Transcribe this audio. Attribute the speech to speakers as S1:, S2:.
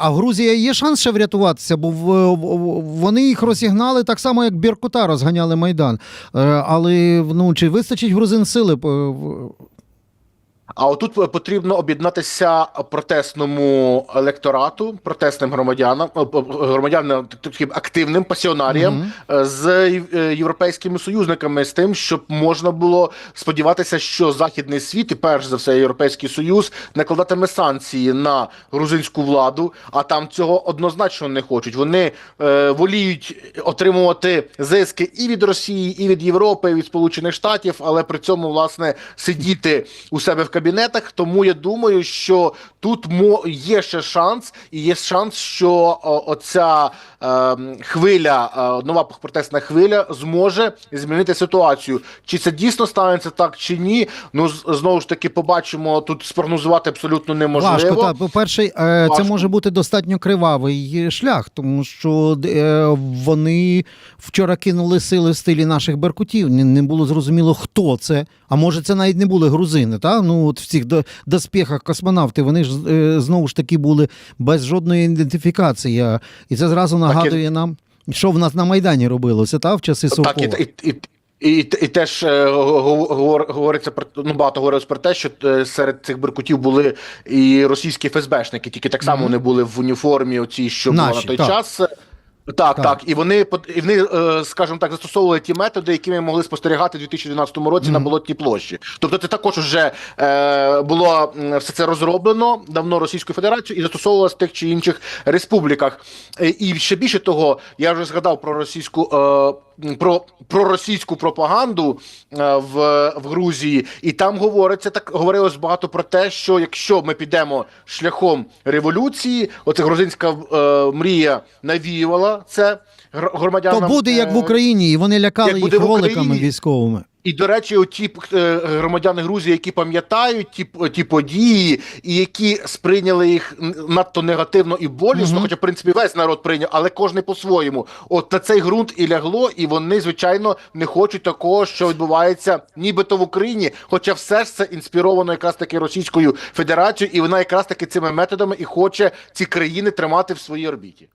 S1: А Грузія є шанс ще врятуватися, бо вони їх розігнали так само, як Біркута розганяли Майдан. Е, Але ну, чи вистачить грузин сили?
S2: А отут потрібно об'єднатися протесному електорату, протесним громадянам, е, громадянам таким активним пасіонаріям
S1: Мгм.
S2: е, з е, європейськими союзниками, з тим, щоб можна було сподіватися, що західний світ і перш за все європейський союз накладатиме санкції на грузинську владу, а там цього однозначно не хочуть. Вони е, воліють отримувати зиски і від Росії, і від Європи, і від Сполучених Штатів, але при цьому власне сидіти у себе в кабінетах. Тому я думаю, що тут мо є ще шанс, і є шанс, що оця е, хвиля, е, нова протестна хвиля зможе змінити ситуацію. Чи це дійсно станеться так, чи ні? Ну знову ж таки побачимо тут спрогнозувати абсолютно неможливо.
S1: Важко, так. По-перше, е, це може бути достатньо кривавий шлях, тому що е, вони вчора кинули сили в стилі наших беркутів. Не, було зрозуміло, хто це. А може, це навіть не були грузини. Та? Ну, от в цих до- доспіхах космонавти вони ж е, знову ж таки були без жодної ідентифікації. І це зразу нагадує нам, що в нас на Майдані робилося та? в часи
S2: Так,
S1: Совкова.
S2: і, і, і, і, і теж е, говор- говориться про ну багато говорилось про те, що е, серед цих беркутів були і російські ФСБшники, тільки так само вони були в уніформі, оці, що була на той
S1: так.
S2: час. Так,
S1: Так.
S2: так, і вони і вони, е, скажімо так, застосовували ті методи, які ми могли спостерігати у 2012 році на болотній площі. Тобто, це також вже е, було все це розроблено давно Російською Федерацією і застосовувалося в тих чи інших республіках. Е, І ще більше того, я вже згадав про російську. Е, про, про російську пропаганду е, в, в Грузії, і там говориться так говорилось багато про те, що якщо ми підемо шляхом революції, оце грузинська е, мрія навіювала це гр- громадянам.
S1: То буде як в
S2: е,
S1: Україні, і вони лякали їх роликами військовими.
S2: І, до речі, оті е, громадяни Грузії, які пам'ятають ті, ті події, і які сприйняли їх надто негативно і болісно,
S1: Мгм.
S2: хоча, в принципі, весь народ прийняв, але кожен по-своєму. От на цей ґрунт і лягло, і вони, звичайно, не хочуть такого, що відбувається нібито в Україні. Хоча все ж це інспіровано якраз таки Російською Федерацією, і вона якраз таки цими методами і хоче ці країни тримати в своїй орбіті.